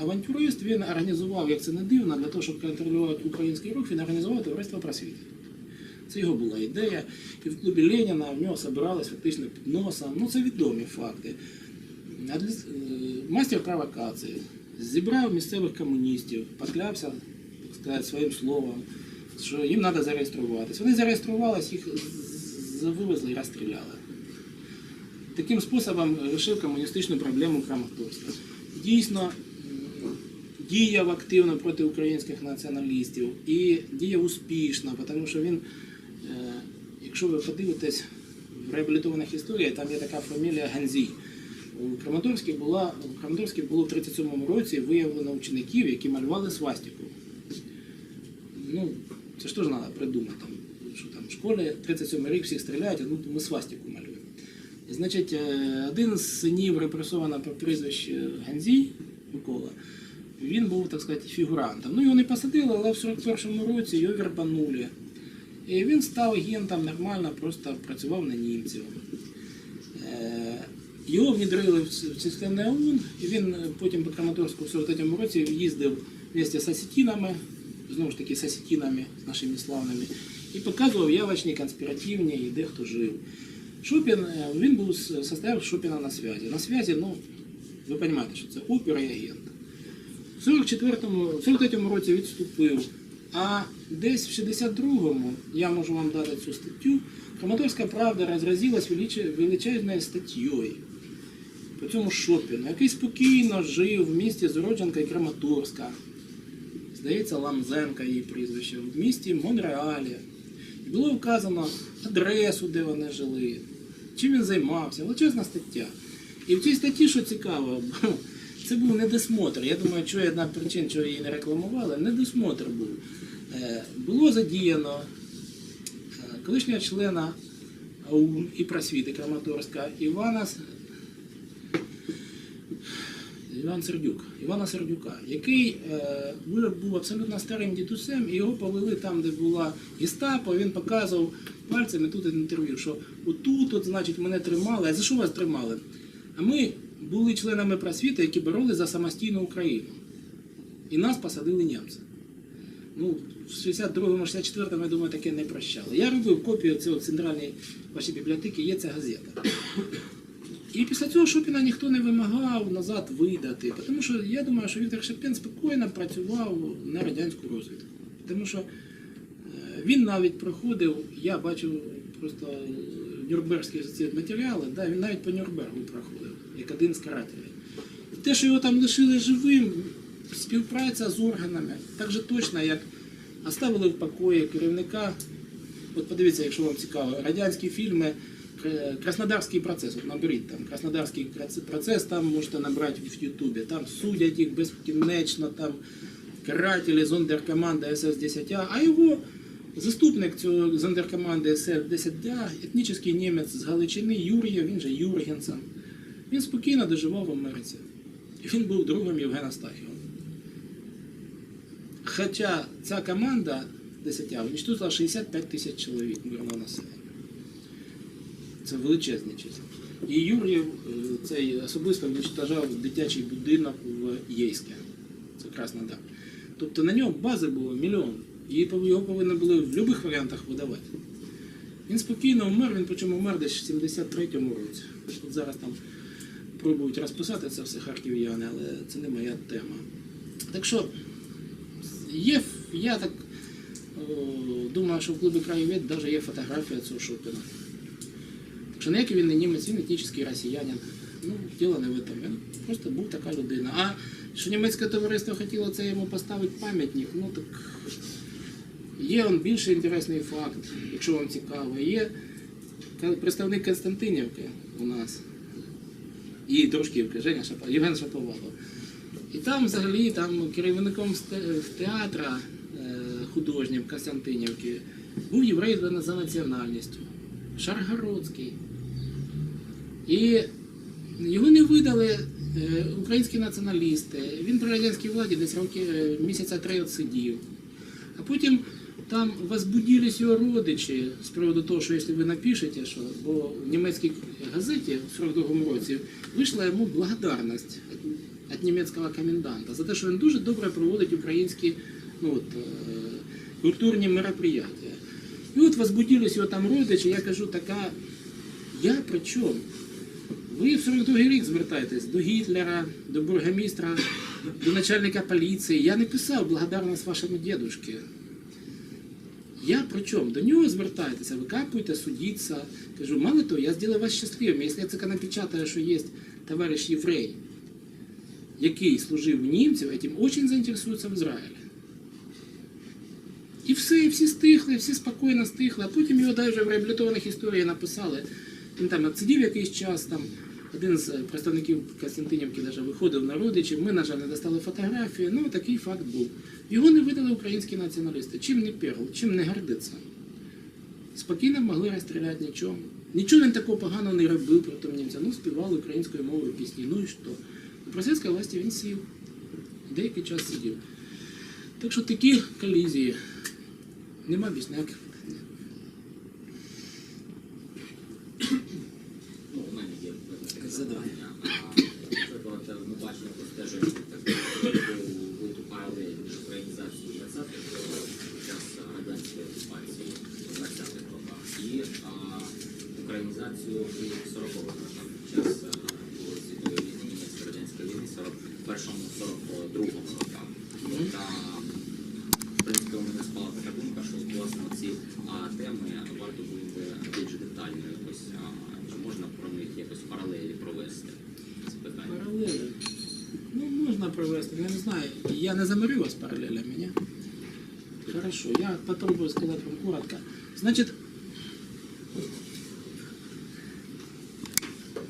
авантюрист, він організував, як це не дивно, для того, щоб контролювати український рух, він організував товариство просвіти. Це його була ідея. І в клубі Леніна в нього збирались фактично під носом. Ну, це відомі факти. Е, Мастер провокації зібрав місцевих комуністів, поклявся, так сказати, своїм словом, що їм треба зареєструватися. Вони зареєструвалися, їх вивезли і розстріляли. Таким способом вирішив комуністичну проблему Краматорська. Дійсно, діяв активно проти українських націоналістів і діяв успішно, тому що він, е, якщо ви подивитесь в реабілітованих історіях, там є така фамілія Ганзій. У Краматорській було в 37-му році виявлено учеників, які малювали свастику. Ну, це ж теж треба придумати. Що там в школі 37 рік всіх стріляють, а ну ми свастику малюємо. І, значить, е, один з синів репресованого по прізвищу Ганзій Микола, він був, так сказати, фігурантом. Ну, його не посадили, але в 41-му році його вербанули. І він став агентом нормально, просто працював на німців. Е, Його внедрили в с- в ОУН, і він е, потім по Краматорську в 43-му році їздив вместе з осетінами, знову ж таки з осетінами, з нашими славними, і показував явочні, конспіративні, і де хто жив. Шопін, е, він був состояв Шопіна на связі. На связі, ну, ви розумієте, що це опера і агент. В 43-му році відступив, а десь в 62-му, я можу вам дати цю статтю, Краматорська правда розразилась величезною статтєю по цьому Шопіну, який спокійно жив в місті з уродженкою Краматорська. Здається, Ламзенка її прізвище, в місті Монреалі. І було вказано адресу, де вони жили, чим він займався, величезна стаття. І в цій статті, що цікаво, це був недосмотр. Я думаю, що одна причин, чого її не рекламували, недосмотр був. Е, Було задіяно е, колишнього члена АУН і просвіти Краматорська Івана Іван Сердюк, Івана Сердюка, який е, був абсолютно старим дідусем, і його повели там, де була гестапо, він показував пальцями тут інтерв'ю, що отут, от, значить, мене тримали. А за що вас тримали? А ми були членами просвіти, які боролися за самостійну Україну. І нас посадили німці. Ну, в 62-му, 64-му, я думаю, таке не прощали. Я робив копію цього в центральній вашій бібліотеці, є ця газета. І після цього Шопіна ніхто не вимагав назад видати, тому що я думаю, що Віктор Шепін спокійно працював на радянську розвідку. Тому що е, він навіть проходив, я бачив просто е, ці матеріали, да, він навіть по Нюрнбергу проходив, як один з карателів. І те, що його там лишили живим, співпраця з органами, так же точно, як оставили в покої керівника От подивіться, якщо вам цікаво, радянські фільми, Краснодарський процес, от наберіть там Краснодарський процес, там можете набрати в Ютубі, там судять їх безкінечно, там карателі зондеркоманда СС-10А, а його заступник цього зондеркоманди СС-10А, етнічний німець з Галичини Юрія, він же Юргенсен. Він спокійно доживав в Америці. І він був другом Євгена Стахіва. Хоча ця команда 10 уничтожила 65 тисяч чоловік мирного населення. Це величезні числа. І Юрій е, цей особисто уничтожав дитячий будинок в Єйське. Це Краснодар. Тобто на нього бази було мільйон. І його повинні були в будь-яких варіантах видавати. Він спокійно вмер, він причому вмер десь в 73-му році. От зараз там пробують розписати це все харків'яни, але це не моя тема. Так що Є, я так о, думаю, що в клубі краєвід навіть є фотографія цього Шопіна. Так що ніякий він не німець, він етнічний росіянин. Ну, діло не в этом. Він просто був така людина. А що німецьке товариство хотіло це йому поставити пам'ятник, ну так є он більше інтересний факт, якщо вам цікаво. Є представник Константинівки у нас і Дружківки, Женя Шапа, Євген Шаповалов. І там взагалі там керівником театра е, художнім Костянтинівки був єврей за національністю, Шаргородський. І його не видали е, українські націоналісти. Він при радянській владі десь роки е, місяця три от сидів. А потім там возбудились його родичі з приводу того, що якщо ви напишете, що бо в німецькій газеті в 42-му році вийшла йому благодарність від німецького коменданта за те, що він дуже добре проводить українські ну, от, е, культурні мероприятия. І от возбудились його там родичі, я кажу, така, я при чому? Ви в 42-й рік звертаєтесь до Гітлера, до бургомістра, до начальника поліції. Я не писав благодарність вашому дідушці. Я при чому? До нього звертаєтеся, викапуєте, судіться. Кажу, мало того, я зроблю вас щасливим. Якщо я це напечатаю, що є товариш єврей, який служив у німців, этим дуже заінтересується в Ізраїлі. І все, і всі стихли, всі спокійно стихли, а потім його навіть в реабілітованих історіях написали. Він там відсидів якийсь час, там один з представників Костянтинівки навіть виходив на родичів. Ми, на жаль, не достали фотографії. Ну, такий факт був. Його не видали українські націоналісти. Чим не перл, чим не гордиться. Спокійно могли розстріляти нічого. Нічого він такого поганого не робив проти німця. Ну, співав українською мовою пісні. Ну і що? У російській власті він сів. Деякий час сидів. Так що такі колізії. Нема більш питань. Ну, у мене є таке Задавай. запитання. А, Наприклад, ми бачимо простеження виступали між організацією 20-х років під час радянської окупації в 20-х роках і а, українізацію у 40-х роках під час світової війни, німецько-радянської війни, 41-42 роках. Та, в принципі, у мене спала така думка, що власне ці теми варто було би більш детально якось, чи можна про них якось паралелі провести це питання. Паралелі. Ну, можна провести, я не знаю. Я не заморю вас паралелями, ні? Хорошо, я попробую сказать вам коротко. Значит,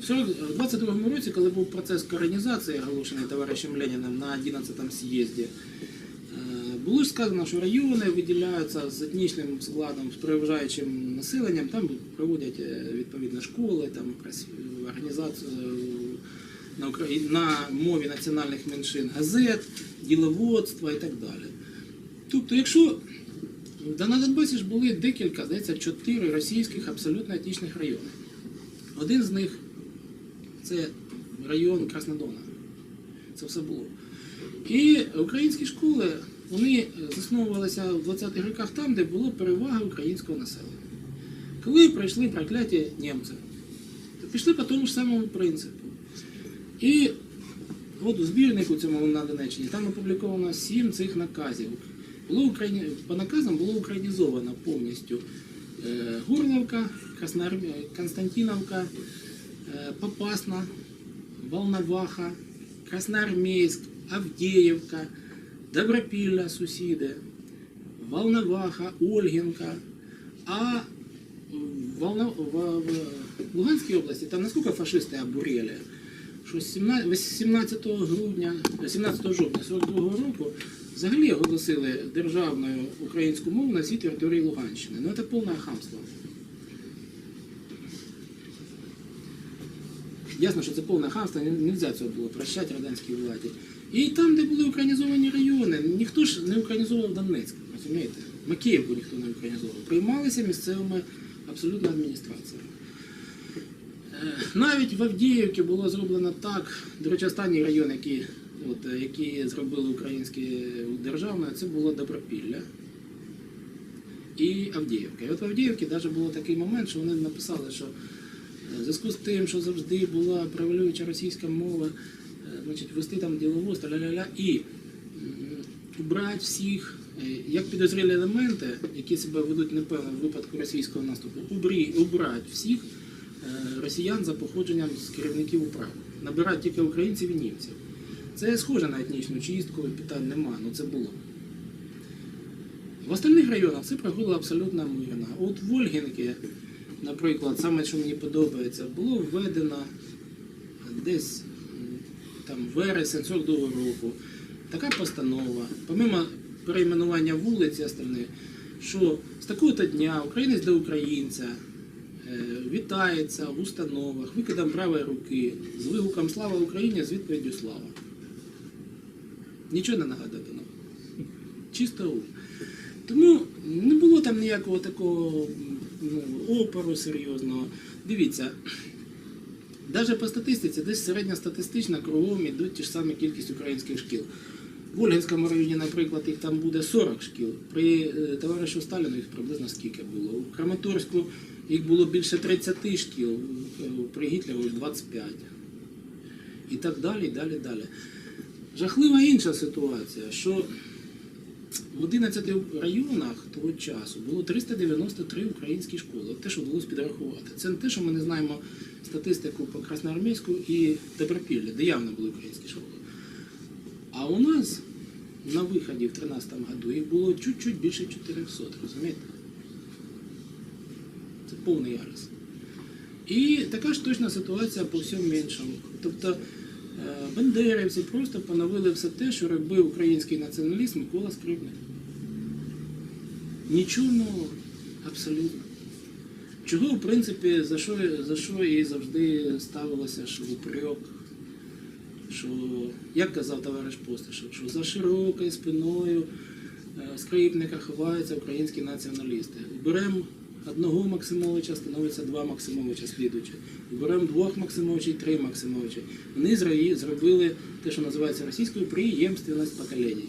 в 40 22-му році, коли був процес коронізації, оголошений товаришем Леніним на 11-му з'їзді, е, було ж сказано, що райони виділяються з етнічним складом, з переважаючим населенням, там проводять е, відповідно школи, там організацію на, на мові національних меншин, газет, діловодства і так далі. Тобто, якщо на Донбасі ж були декілька, здається, чотири російських абсолютно етнічних райони. Один з них це район Краснодона. Це все було. І українські школи вони засновувалися в 20-х роках там, де була перевага українського населення. Коли прийшли прокляті німці, то пішли по тому ж самому принципу. І от у збірнику цьому на Донеччині там опубліковано сім цих наказів. Було Україні... По наказам було українізовано повністю е, Горловка, е, Попасна, Волноваха, Красноармейськ, Авдіївка, Добропілля, сусіди, Волноваха, Ольгінка. А в, в... в Луганській області там наскільки фашисти обурели, що 17 18 грудня, 17 жовтня 42 року взагалі оголосили державною українську мову на всій території Луганщини. Ну це повне хамство. Ясно, що це повне хамство, не можна цього було прощати радянській владі. І там, де були українізовані райони, ніхто ж не українізував Донецьк, розумієте? Макіївку ніхто не українізував. Приймалися місцевими абсолютно адміністраціями. Е, Навіть в Авдіївці було зроблено так, до речі, останній район, який, от, е, який зробили українські державною, це було Добропілля і Авдіївка. І от в Авдіївці навіть був такий момент, що вони написали, що в зв'язку з тим, що завжди була превалююча російська мова, е, значить, вести там діловодство, ля-ля-ля, і убрати всіх, е, як підозрілі елементи, які себе ведуть непевно в випадку російського наступу, убрати всіх е, росіян за походженням з керівників управ. Набирати тільки українців і німців. Це схоже на етнічну чистку, питань нема, ну це було. В остальних районах це проходило абсолютно мирно. От в Ольгінки, наприклад, саме що мені подобається, було введено десь там вересень 42 року така постанова, помимо перейменування вулиць і що з такого-то дня українець до українця е, вітається в установах викидом правої руки з вигуком Слава Україні з відповіддю Слава. Нічого не нагадано. Чисто. Тому не було там ніякого такого опору серйозного. Дивіться, навіть по статистиці, десь середньостатистично кругом ідуть ті ж самі кількість українських шкіл. В Ольгинському районі, наприклад, їх там буде 40 шкіл. При е, товаришу Сталіну їх приблизно скільки було. У Краматорську їх було більше 30 шкіл, е, при Гітлеру їх 25. І так далі, далі, далі. Жахлива інша ситуація, що в 11 районах того часу було 393 українські школи. От те, що вдалося підрахувати. Це не те, що ми не знаємо статистику по Красноармійську і Добропіллі, де явно були українські школи. А у нас на виході в 2013 году їх було чуть-чуть більше 400, розумієте? Це повний ярус. І така ж точна ситуація по всьому іншому. Тобто бандерівці просто поновили все те, що робив український націоналіст Микола Скрипник. Нічого нового, абсолютно. Чого, в принципі, за що, за що і завжди ставилося в упрек, що, як казав товариш Постишев, що за широкою спиною е, скрипника ховаються українські націоналісти. Беремо одного Максимовича, становиться два Максимовича слідуючи. Беремо двох Максимовичів, три Максимовича. Вони зробили те, що називається російською приємственність поколінь.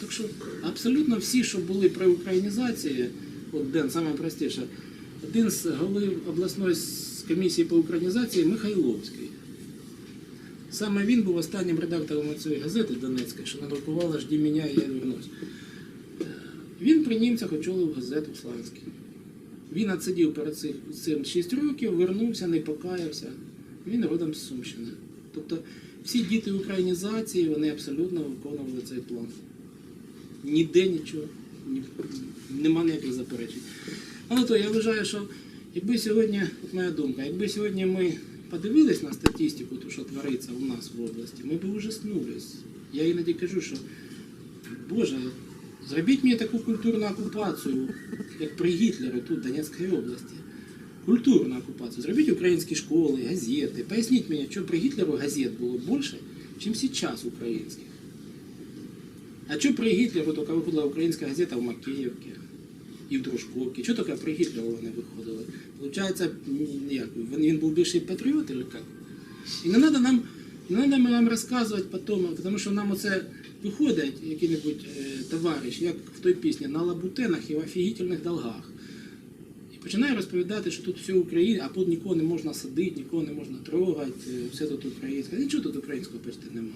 Так що абсолютно всі, що були при українізації, от Ден, саме простіше, один з голів обласної комісії по українізації Михайловський. Саме він був останнім редактором цієї газети Донецької, що надрукувала «Жді мене, я вернусь. Е, Він при німцях очолив газету Сланський. Він отсидів перед цим 6 років, вернувся, не покаявся. Він родом з Сумщини. Тобто всі діти українізації вони абсолютно виконували цей план. Ніде нічого, ні, нема ніяких заперечень. Але то я вважаю, що якби сьогодні, от моя думка, якби сьогодні ми подивились на статистику, ту, що твориться у нас в області, ми б ужаснулись. Я іноді кажу, що Боже, зробіть мені таку культурну окупацію, як при Гітлері тут, в Донецькій області. Культурну окупацію. Зробіть українські школи, газети. Поясніть мені, що при Гітлеру газет було більше, ніж зараз українських. А що при Гітлеру тільки виходила українська газета в Макеївці і в Дружковці? Що тільки при Гітлеру вони виходили? Получається, він, був більший патріот, як? І не треба нам, не треба нам розказувати потім, тому що нам оце виходить який-небудь е, товариш, як в той пісні, на лабутенах і в офігітельних долгах. І починає розповідати, що тут все Україна, а тут нікого не можна садити, нікого не можна трогати, е, все тут українське. Нічого тут українського почти немає.